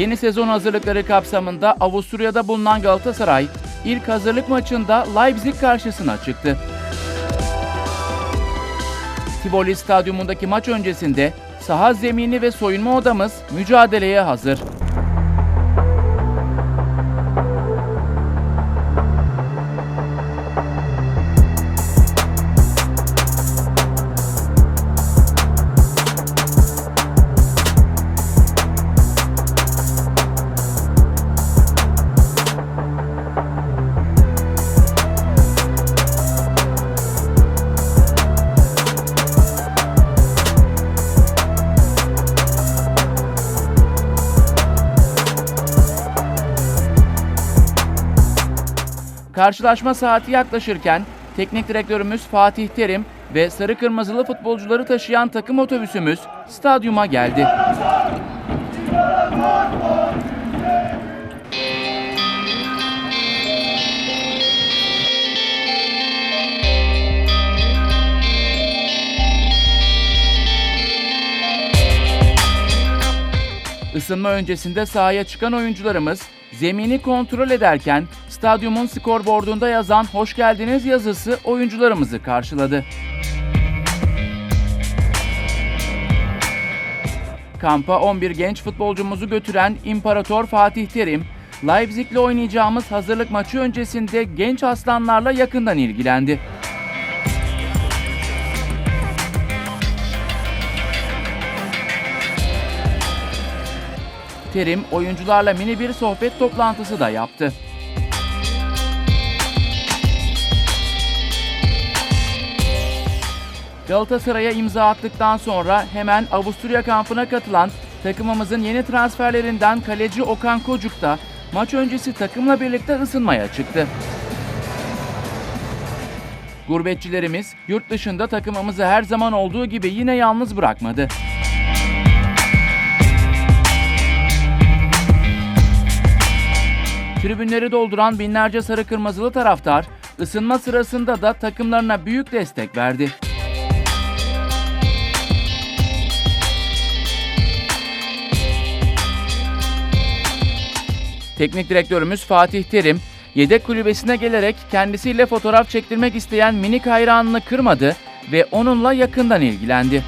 yeni sezon hazırlıkları kapsamında Avusturya'da bulunan Galatasaray, ilk hazırlık maçında Leipzig karşısına çıktı. Tivoli Stadyumundaki maç öncesinde saha zemini ve soyunma odamız mücadeleye hazır. Karşılaşma saati yaklaşırken teknik direktörümüz Fatih Terim ve sarı kırmızılı futbolcuları taşıyan takım otobüsümüz stadyuma geldi. Isınma öncesinde sahaya çıkan oyuncularımız zemini kontrol ederken stadyumun skorboardunda yazan hoş geldiniz yazısı oyuncularımızı karşıladı. Kampa 11 genç futbolcumuzu götüren İmparator Fatih Terim, Leipzig'le oynayacağımız hazırlık maçı öncesinde genç aslanlarla yakından ilgilendi. Terim oyuncularla mini bir sohbet toplantısı da yaptı. Galatasaray'a imza attıktan sonra hemen Avusturya kampına katılan takımımızın yeni transferlerinden kaleci Okan Kocuk da maç öncesi takımla birlikte ısınmaya çıktı. Gurbetçilerimiz yurt dışında takımımızı her zaman olduğu gibi yine yalnız bırakmadı. Tribünleri dolduran binlerce sarı kırmızılı taraftar ısınma sırasında da takımlarına büyük destek verdi. Teknik direktörümüz Fatih Terim, yedek kulübesine gelerek kendisiyle fotoğraf çektirmek isteyen minik hayranını kırmadı ve onunla yakından ilgilendi.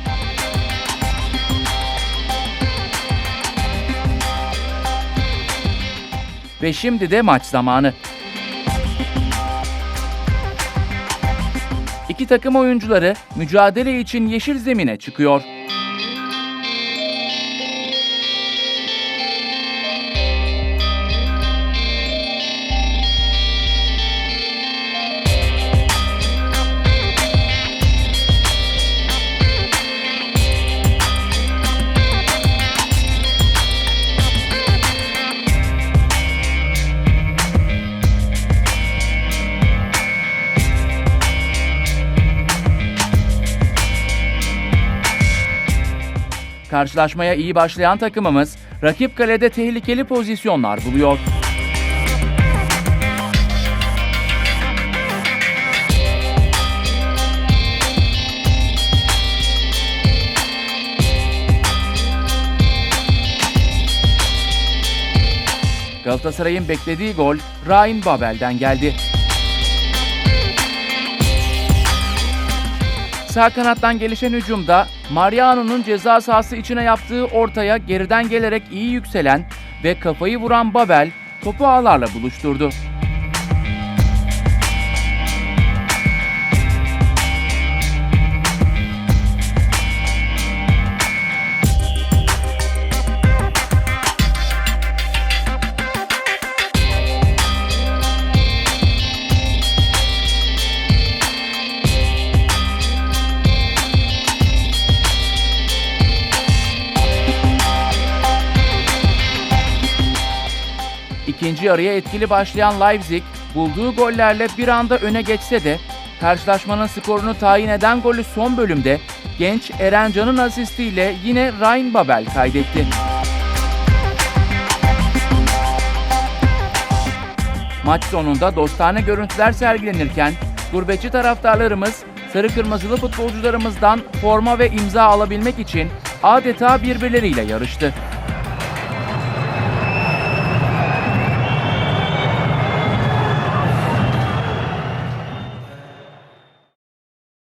Ve şimdi de maç zamanı. İki takım oyuncuları mücadele için yeşil zemine çıkıyor. Karşılaşmaya iyi başlayan takımımız rakip kalede tehlikeli pozisyonlar buluyor. Galatasaray'ın beklediği gol Ryan Babel'den geldi. Sağ kanattan gelişen hücumda Mariano'nun ceza sahası içine yaptığı ortaya geriden gelerek iyi yükselen ve kafayı vuran Babel topu ağlarla buluşturdu. İkinci yarıya etkili başlayan Leipzig bulduğu gollerle bir anda öne geçse de karşılaşmanın skorunu tayin eden golü son bölümde genç Erencan'ın asistiyle yine Ryan Babel kaydetti. Maç sonunda dostane görüntüler sergilenirken gurbetçi taraftarlarımız sarı kırmızılı futbolcularımızdan forma ve imza alabilmek için adeta birbirleriyle yarıştı.